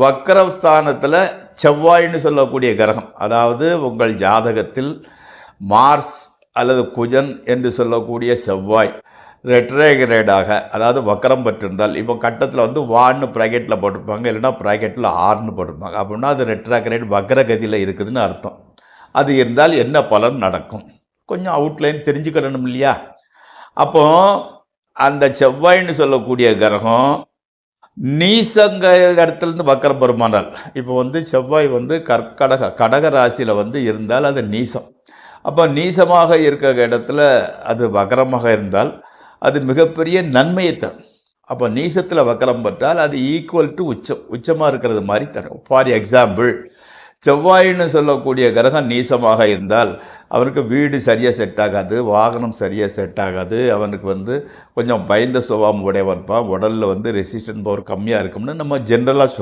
வக்கரஸ்தானத்தில் செவ்வாய்னு சொல்லக்கூடிய கிரகம் அதாவது உங்கள் ஜாதகத்தில் மார்ஸ் அல்லது குஜன் என்று சொல்லக்கூடிய செவ்வாய் ரெட்ரேகிரேடாக அதாவது வக்கரம் பெற்றிருந்தால் இப்போ கட்டத்தில் வந்து வான்னு ப்ராக்கெட்டில் போட்டிருப்பாங்க இல்லைன்னா ப்ராக்கெட்டில் ஆர்னு போட்டிருப்பாங்க. அப்படின்னா அது ரெட்ராகிரேட் வக்கரகதியில் இருக்குதுன்னு அர்த்தம். அது இருந்தால் என்ன பலன் நடக்கும்? கொஞ்சம் அவுட்லைன் தெரிஞ்சுக்கிடணும் இல்லையா? அப்போ அந்த செவ்வாய்ன்னு சொல்லக்கூடிய கிரகம் நீசங்க இடத்துலேருந்து வக்கரம் பெருமானால் இப்போ வந்து செவ்வாய் வந்து கற்கடக கடக ராசியில் வந்து இருந்தால் அது நீசம். அப்போ நீசமாக இருக்கிற இடத்துல அது வக்கரமாக இருந்தால் அது மிகப்பெரிய நன்மையை தரும். அப்போ நீசத்தில் வக்கரம் பெற்றால் அது ஈக்குவல் டு உச்சம். உச்சமாக இருக்கிறது மாதிரி தரும். ஃபார் எக்ஸாம்பிள் செவ்வாயின்னு சொல்லக்கூடிய கிரகம் நீசமாக இருந்தால் அவனுக்கு வீடு சரியாக செட் ஆகாது வாகனம் சரியாக செட் ஆகாது. அவனுக்கு வந்து கொஞ்சம் பயந்த சுபாவம் உடையவன் இருப்பான் உடலில் வந்து ரெசிஸ்டன்ட் பவர் கம்மியாக இருக்கும்னு நம்ம ஜென்ரலாக சொல்லுவோம்.